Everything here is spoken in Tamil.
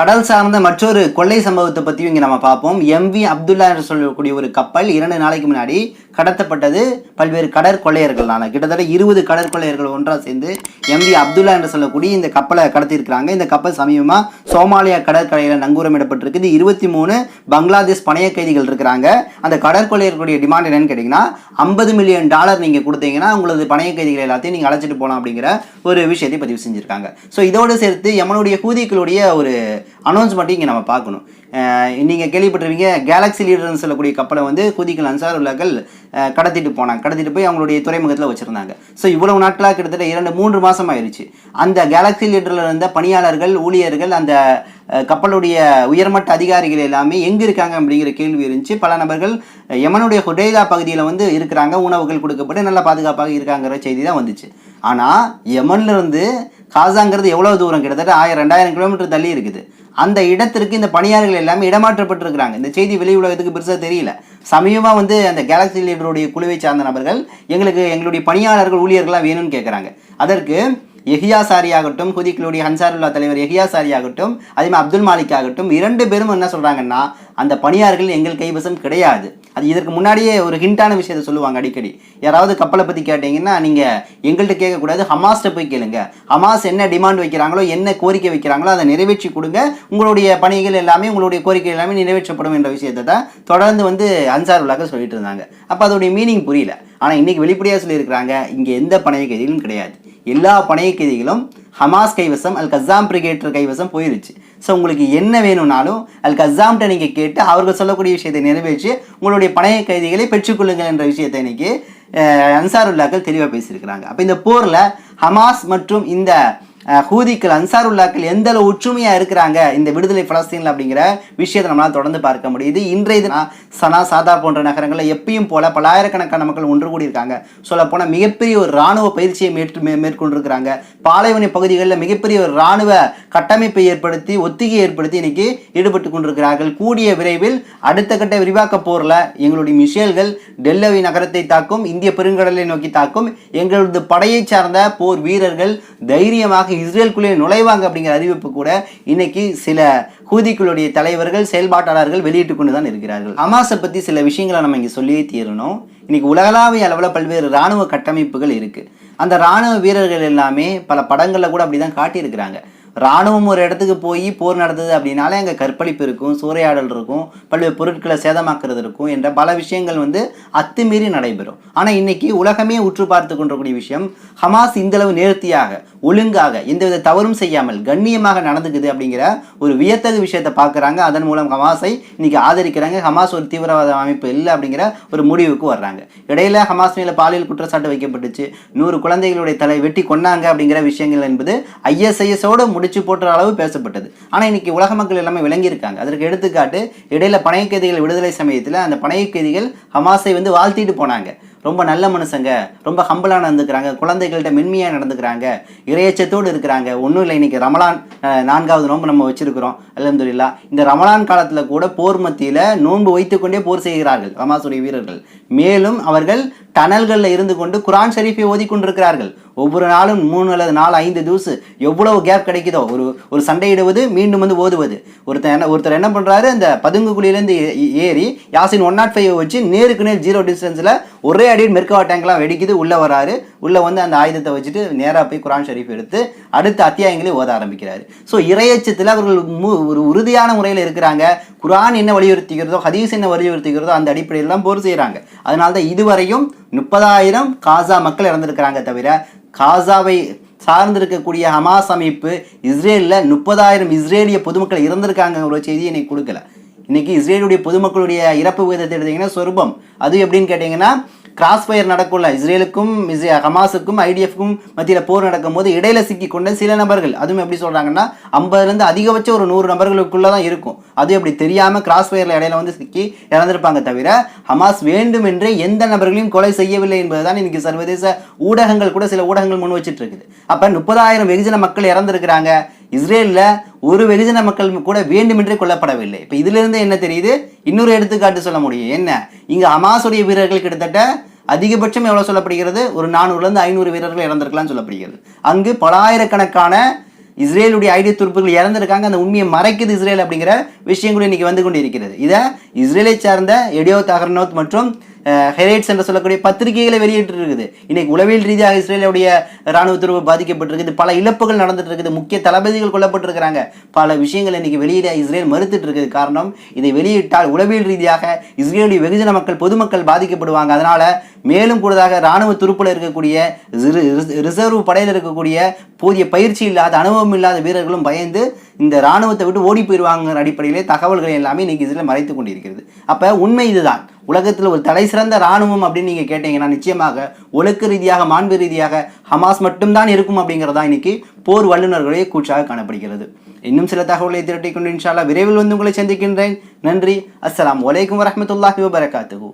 கடல் சார்ந்த மற்றொரு கொள்ளை சம்பவத்தை பற்றியும் இங்கே நம்ம பார்ப்போம். எம்வி அப்துல்லா என்று சொல்லக்கூடிய ஒரு கப்பல் இரண்டு நாளைக்கு முன்னாடி கடத்தப்பட்டது. பல்வேறு கடற்கொள்ளையர்களான கிட்டத்தட்ட இருபது கடற்கொள்ளையர்கள் ஒன்றாக சேர்ந்து எம்வி அப்துல்லா என்று சொல்லக்கூடிய இந்த கப்பலை கடத்தியிருக்கிறாங்க. இந்த கப்பல் சமீபமாக சோமாலியா கடற்கரையில் நங்கூரமிடப்பட்டிருக்குது இருபத்தி மூணு பங்களாதேஷ் பணைய கைதிகள் இருக்கிறாங்க. அந்த கடற்கொள்ளையர்களுடைய டிமாண்ட் என்னன்னு கேட்டிங்கன்னா ஐம்பது மில்லியன் டாலர் நீங்கள் கொடுத்தீங்கன்னா உங்களது பணைய கைதிகள் எல்லாத்தையும் நீங்கள் அழைச்சிட்டு போகலாம் அப்படிங்கிற ஒரு விஷயத்தை பதிவு செஞ்சுருக்காங்க. ஸோ இதோடு சேர்த்து எமனுடைய கூதிகளுடைய ஒரு அனௌன்ஸ்மெண்ட்டையும் இங்கே நம்ம பார்க்கணும். நீங்கள் கேள்விப்பட்டிருவீங்க கேலக்ஸி லீடர்னு சொல்லக்கூடிய கப்பலை வந்து குதிக்கல் அன்சார் உள்ளாக்கள் கடத்திட்டு போனாங்க. கடத்திட்டு போய் அவங்களுடைய துறைமுகத்தில் வச்சுருந்தாங்க. ஸோ இவ்வளவு நாட்களாக கிட்டத்தட்ட இரண்டு மூன்று மாதம் ஆயிடுச்சு அந்த கேலக்ஸி லீடரில் இருந்த பணியாளர்கள் ஊழியர்கள் அந்த கப்பலுடைய உயர்மட்ட அதிகாரிகள் எல்லாமே எங்கே இருக்காங்க அப்படிங்கிற கேள்வி இருந்துச்சு. பல நபர்கள் யமனுடைய ஹுடேதா பகுதியில் வந்து இருக்கிறாங்க. உணவுகள் கொடுக்கப்பட்டு நல்ல பாதுகாப்பாக இருக்காங்கிற செய்தி தான் வந்துச்சு. ஆனால் யமன்ல இருந்து காசாங்கிறது எவ்வளோ தூரம்? கிட்டத்தட்ட ஆயிரம் ரெண்டாயிரம் கிலோமீட்டர் தள்ளி இருக்குது. அந்த இடத்திற்கு இந்த பணியாளர்கள் எல்லாமே இடமாற்றப்பட்டிருக்கிறாங்க. இந்த செய்தி வெளி உலகத்துக்கு பெருசாக தெரியல. சமீபமாக வந்து அந்த கேலக்சி லீடருடைய குழுவை சார்ந்த நபர்கள் எங்களுக்கு எங்களுடைய பணியாளர்கள் ஊழியர்களாக வேணும்னு கேட்குறாங்க அதற்கு எஹியா சாரி ஆகட்டும் குதிக்களுடைய ஹன்சாருல்லா தலைவர் எஹியா ஆகட்டும் அதே மாதிரி அப்துல் மாலிக் ஆகட்டும் இரண்டு பேரும் என்ன சொல்கிறாங்கன்னா அந்த பணியாளர்கள் எங்கள் கைவசம் கிடையாது. அது இதற்கு முன்னாடியே ஒரு ஹிண்டான விஷயத்தை சொல்லுவாங்க அடிக்கடி. யாராவது கப்பலை பற்றி கேட்டிங்கன்னா நீங்கள் எங்கள்கிட்ட கேட்கக்கூடாது ஹமாஸ்ட்டை போய் கேளுங்க. ஹமாஸ் என்ன டிமாண்ட் வைக்கிறாங்களோ என்ன கோரிக்கை வைக்கிறாங்களோ அதை நிறைவேற்றி கொடுங்க. உங்களுடைய பணிகள் எல்லாமே உங்களுடைய கோரிக்கை எல்லாமே நிறைவேற்றப்படும் என்ற விஷயத்தை தான் தொடர்ந்து வந்து அன்சார் உலக சொல்லிட்டு இருந்தாங்க. அப்போ அதோடைய மீனிங் புரியல. ஆனால் இன்றைக்கி வெளிப்படையாக சொல்லியிருக்கிறாங்க இங்கே எந்த பணைய கைதிகளும் கிடையாது. எல்லா பணைய கைதிகளும் ஹமாஸ் கைவசம் அல் கசாம் பிரிகேட்டர் கைவசம் போயிருச்சு. ஸோ உங்களுக்கு என்ன வேணும்னாலும் அல் கசாம்கிட்ட நீங்கள் கேட்டு அவர்கள் சொல்லக்கூடிய விஷயத்தை நிறைவேற்றி உங்களுடைய பணைய கைதிகளை பெற்றுக்கொள்ளுங்கள் என்ற விஷயத்தை இன்றைக்கி அன்சாருல்லாக்கள் தெளிவாக பேசியிருக்கிறாங்க. அப்போ இந்த போரில் ஹமாஸ் மற்றும் இந்த ஹூதிக்கள் அன்சாருல்லாக்கள் எந்த அளவு ஒற்றுமையாக இருக்கிறாங்க இந்த விடுதலை பலஸ்தீனில் அப்படிங்கிற விஷயத்தை நம்மளால் தொடர்ந்து பார்க்க முடியுது. இன்றைய தினம் சனா சாதா போன்ற நகரங்களில் எப்பயும் போல பலாயிரக்கணக்கான மக்கள் ஒன்று கூடியிருக்காங்க. சொல்லப்போனால் மிகப்பெரிய ஒரு இராணுவ பயிற்சியை மேற்று மே- மேற்கொண்டிருக்கிறாங்க. பாலைவன பகுதிகளில் மிகப்பெரிய ஒரு இராணுவ கட்டமைப்பை ஏற்படுத்தி ஒத்திகை ஏற்படுத்தி இன்னைக்கு ஈடுபட்டு கொண்டிருக்கிறார்கள். கூடிய விரைவில் அடுத்த கட்ட விரிவாக்க போரில் எங்களுடைய மிஷேல்கள் டெல்லவி நகரத்தை தாக்கும் இந்திய பெருங்கடலை நோக்கி தாக்கும் எங்களது படையை சார்ந்த போர் வீரர்கள் தைரியமாக இஸ்ரேலுக்குள்ளே நுழைவாங்க அப்படிங்கிற அறிவிப்பு கூட இன்னைக்கு சில ஹூதிகளுடைய தலைவர்கள் செயல்பாட்டாளர்கள் வெளியிட்டு கொண்டு தான் இருக்கிறார்கள். அமாசை பற்றி சில விஷயங்களை நம்ம இங்கே சொல்லியே தீரணும். இன்னைக்கு உலகளாவிய அளவில் பல்வேறு இராணுவ கட்டமைப்புகள் இருக்குது அந்த இராணுவ வீரர்கள் எல்லாமே பல படங்களில் கூட அப்படி தான் காட்டியிருக்கிறாங்க. ராணுவம் ஒரு இடத்துக்கு போய் போர் நடந்தது அப்படின்னாலே அங்கே கற்பழிப்பு இருக்கும் சூறையாடல் இருக்கும் பல்வேறு பொருட்களை சேதமாக்குறது இருக்கும் என்ற பல விஷயங்கள் வந்து அத்துமீறி நடைபெறும். ஆனால் இன்னைக்கு உலகமே உற்று பார்த்து கொண்டிருக்கூடிய விஷயம் ஹமாஸ் இந்தளவு நேர்த்தியாக ஒழுங்காக எந்தவித தவறும் செய்யாமல் கண்ணியமாக நடந்துக்குது அப்படிங்கிற ஒரு வியத்தகு விஷயத்தை பார்க்குறாங்க. அதன் மூலம் ஹமாஸை இன்னைக்கு ஆதரிக்கிறாங்க. ஹமாஸ் ஒரு தீவிரவாத அமைப்பு இல்லை அப்படிங்கிற ஒரு முடிவுக்கு வர்றாங்க. இடையில ஹமாஸ் மேலே பாலியல் குற்றச்சாட்டு வைக்கப்பட்டுச்சு. நூறு குழந்தைகளுடைய தலை வெட்டி கொன்னாங்க அப்படிங்கிற விஷயங்கள் என்பது ஐஎஸ்ஐஎஸோட முடிச்சு போட்டுற அளவு பேசப்பட்டது. ஆனால் இன்னைக்கு உலக மக்கள் எல்லாமே விளங்கியிருக்காங்க. அதற்கு எடுத்துக்காட்டு இடையில பணைய கைதிகள் விடுதலை சமயத்தில் அந்த பணைய கைதிகள் ஹமாஸை வந்து வாழ்த்திட்டு போனாங்க. ரொம்ப நல்ல மனுஷங்க ரொம்ப ஹம்பிளாக நடந்துக்கிறாங்க குழந்தைகள்கிட்ட மென்மையாக நடந்துக்கிறாங்க இறையச்சத்தோடு இருக்கிறாங்க. ஒன்றும் இல்லை இன்னைக்கு ரமலான் நான்காவது நோன்பு நம்ம வச்சிருக்கிறோம் அலமதுல்லா இந்த ரமலான் காலத்தில் கூட போர் மத்தியில் நோன்பு வைத்துக்கொண்டே போர் செய்கிறார்கள் ஹமாஸுடைய வீரர்கள். மேலும் அவர்கள் டனல்களில் இருந்து கொண்டு குரான் ஷரீஃபை ஓதி கொண்டிருக்கிறார்கள் ஒவ்வொரு நாளும் மூணு அல்லது நாலு ஐந்து தூசு எவ்வளவு கேப் கிடைக்குதோ ஒரு ஒரு சண்டையிடுவது மீண்டும் வந்து ஓதுவது. ஒருத்தர் என்ன ஒருத்தர் என்ன பண்ணுறாரு அந்த பதுங்கு குழியிலேருந்து ஏ- ஏறி யாசின் ஒன் நாட் ஃபைவ் வச்சு நேருக்கு நேர் ஜீரோ டிஸ்டன்ஸில் ஒரே அடி மெர்கவா டேங்க்லாம் வெடிக்குது உள்ளே வராரு. உள்ளே வந்து அந்த ஆயுதத்தை வச்சுட்டு நேராக போய் குரான் ஷரீஃப் எடுத்து அடுத்த அத்தியாயங்களே ஓத ஆரம்பிக்கிறாரு. ஸோ இறையச்சத்தில் அவர்கள் மு ஒரு உறுதியான முறையில் இருக்கிறாங்க. குரான் என்ன வலியுறுத்துகிறதோ ஹதீஸ் என்ன வலியுறுத்துகிறதோ அந்த அடிப்படையில் தான் போர் செய்கிறாங்க அதனால தான் இதுவரையும் முப்பதாயிரம் காசா மக்கள் இறந்திருக்கிறாங்க தவிர காசாவை சார்ந்திருக்கக்கூடிய ஹமாஸ் அமைப்பு இஸ்ரேலில் முப்பதாயிரம் இஸ்ரேலிய பொதுமக்கள் இறந்திருக்காங்க ஒரு செய்தியை இன்னைக்கு கொடுக்கல. இன்னைக்கு இஸ்ரேலுடைய பொதுமக்களுடைய இறப்பு விகிதத்தை எடுத்தீங்கன்னா சொருபம் அது எப்படின்னு கேட்டிங்கன்னா கிராஸ் ஃபயர் நடக்கும்ல. இஸ்ரேலுக்கும் ஹமாஸுக்கும் ஐடிஎஃப்க்கும் மத்தியில் போர் நடக்கும்போது இடையில சிக்கி கொண்ட சில நபர்கள் அதுவும் எப்படி சொல்கிறாங்கன்னா ஐம்பதுலேருந்து அதிகபட்சம் ஒரு நூறு நபர்களுக்குள்ளே தான் இருக்கும். அது எப்படி தெரியாமல் கிராஸ் ஃபயரில் இடையில வந்து சிக்கி இறந்திருப்பாங்க தவிர ஹமாஸ் வேண்டுமென்றே எந்த நபர்களையும் கொலை செய்யவில்லை என்பதுதான் இன்னைக்கு சர்வதேச ஊடகங்கள் கூட சில ஊடகங்கள் முன் வச்சுட்டு இருக்குது அப்போ முப்பதாயிரம் வெகுஜன மக்கள் இறந்துருக்கிறாங்க. இஸ்ரேலில் ஒரு வெகுஜன மக்கள் கூட வேண்டுமென்றே கொல்லப்படவில்லை. இப்போ இதிலிருந்து என்ன தெரியுது? இன்னொரு எடுத்துக்காட்டு சொல்ல முடியும். என்ன? இங்கே ஹமாஸுடைய வீரர்கள் கிட்டத்தட்ட அதிகபட்சம் எவ்வளோ சொல்லப்படுகிறது? ஒரு நானூறுலேருந்து ஐநூறு வீரர்கள் இறந்திருக்கலாம்னு சொல்லப்படுகிறது. அங்கு பலாயிரக்கணக்கான இஸ்ரேலுடைய ஐடி துருப்புகள் இறந்திருக்காங்க. அந்த உண்மையை மறைக்குது இஸ்ரேல் அப்படிங்கிற விஷயம் கூட இன்னைக்கு வந்து கொண்டு இருக்கிறது இதை இஸ்ரேலை சார்ந்த எடியோ தகர்னோத் மற்றும் ஹெரைட்ஸ் என்று சொல்லக்கூடிய பத்திரிகைகளை வெளியிட்டு இருக்குது இன்னைக்கு உளவியல் ரீதியாக இஸ்ரேலுடைய ராணுவ துருவு பாதிக்கப்பட்டிருக்குது பல இழப்புகள் நடந்துட்டு இருக்குது முக்கிய தளபதிகள் கொல்லப்பட்டிருக்கிறாங்க. பல விஷயங்கள் இன்னைக்கு வெளியிட இஸ்ரேல் மறுத்துட்டு இருக்குது காரணம் இதை வெளியிட்டால் உளவியல் ரீதியாக இஸ்ரேலுடைய வெகுஜன மக்கள் பொதுமக்கள் பாதிக்கப்படுவாங்க. அதனால மேலும் கூடுதலாக ராணுவ துருப்பில் இருக்கக்கூடிய ரிசர்வ் படையில் இருக்கக்கூடிய போதிய பயிற்சி இல்லாத அனுபவம் இல்லாத வீரர்களும் பயந்து இந்த ராணுவத்தை விட்டு ஓடி போயிடுவாங்கிற அடிப்படையிலே தகவல்கள் எல்லாமே இன்னைக்கு இதில் மறைத்து கொண்டிருக்கிறது. அப்போ உண்மை இதுதான். உலகத்தில் ஒரு தலை சிறந்த ராணுவம் அப்படின்னு நீங்க கேட்டீங்கன்னா நிச்சயமாக ஒழுக்க ரீதியாக மாண்பு ரீதியாக ஹமாஸ் மட்டும்தான் இருக்கும் அப்படிங்கிறதா இன்னைக்கு போர் வல்லுநர்களுடைய கூற்றாக காணப்படுகிறது. இன்னும் சில தகவலை திரட்டிக் கொண்டு இன்ஷால்லா விரைவில் வந்து உங்களை சந்திக்கின்றேன். நன்றி. அஸ்லாம் வலைக்கம் வரமத்துல்லாஹி வபரகாத்துஹு.